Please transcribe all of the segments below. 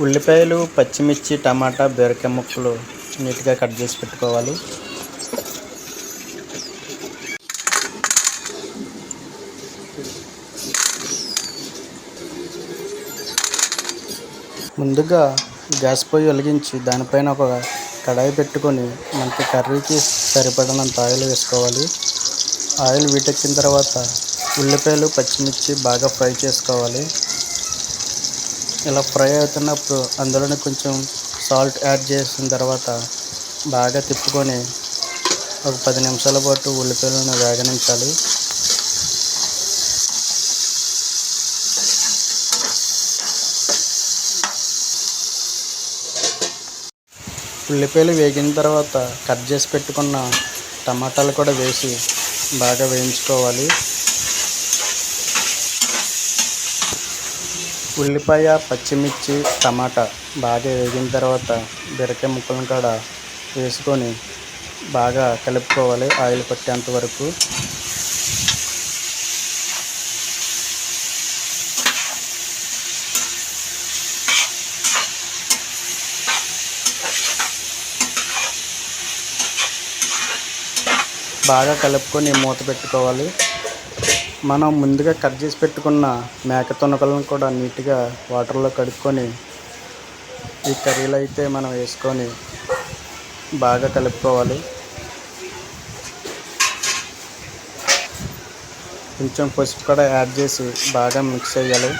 ఉల్లిపాయలు పచ్చిమిర్చి టమాటా బీరకాయ ముక్కలు నీట్గా కట్ చేసి పెట్టుకోవాలి. ముందుగా గ్యాస్ పొయ్యి వెలిగించి దానిపైన ఒక కడాయి పెట్టుకొని మనకి కర్రీకి సరిపడినంత ఆయిల్ వేసుకోవాలి. ఆయిల్ వీటెక్కిన తర్వాత ఉల్లిపాయలు పచ్చిమిర్చి బాగా ఫ్రై చేసుకోవాలి. ఇలా ఫ్రై అవుతున్నప్పుడు అందులోనే కొంచెం సాల్ట్ యాడ్ చేసిన తర్వాత బాగా తిప్పుకొని ఒక పది నిమిషాల పాటు ఉల్లిపాయలను వేగనించాలి. ఉల్లిపాయలు వేగిన తర్వాత కట్ చేసి పెట్టుకున్న టమాటాలు కూడా వేసి బాగా వేయించుకోవాలి. ఉల్లిపాయ పచ్చిమిర్చి టమాటా బాగా వేగిన తర్వాత బీరకాయ ముక్కలను కూడా వేసుకొని బాగా కలుపుకోవాలి ఆయిల్ పట్టేంత వరకు. బాగా కలుపుకొని మూత పెట్టుకోవాలి. మనం ముందుగా కట్ చేసి పెట్టుకున్న మేక తునకలను కూడా నీట్గా వాటర్లో కడుక్కొని ఈ కర్రీలో అయితే మనం వేసుకొని బాగా కలుపుకోవాలి. కొంచెం పసుపు కూడా యాడ్ చేసి బాగా మిక్స్ చేయాలి.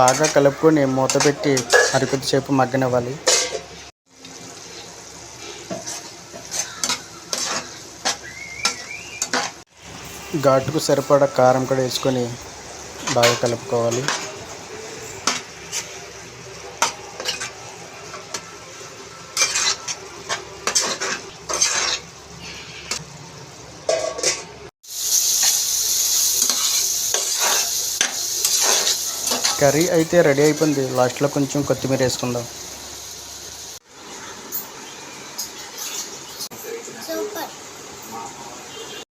బాగా కలుపుకొని మూత పెట్టి అరకొద్దిసేపు మగ్గనివ్వాలి. ఘాటుకు సరిపడా కారం కూడా వేసుకొని బాగా కలుపుకోవాలి. కర్రీ అయితే రెడీ అయిపోయింది. లాస్ట్లో కొంచెం కొత్తిమీర వేసుకుందాం. సూపర్.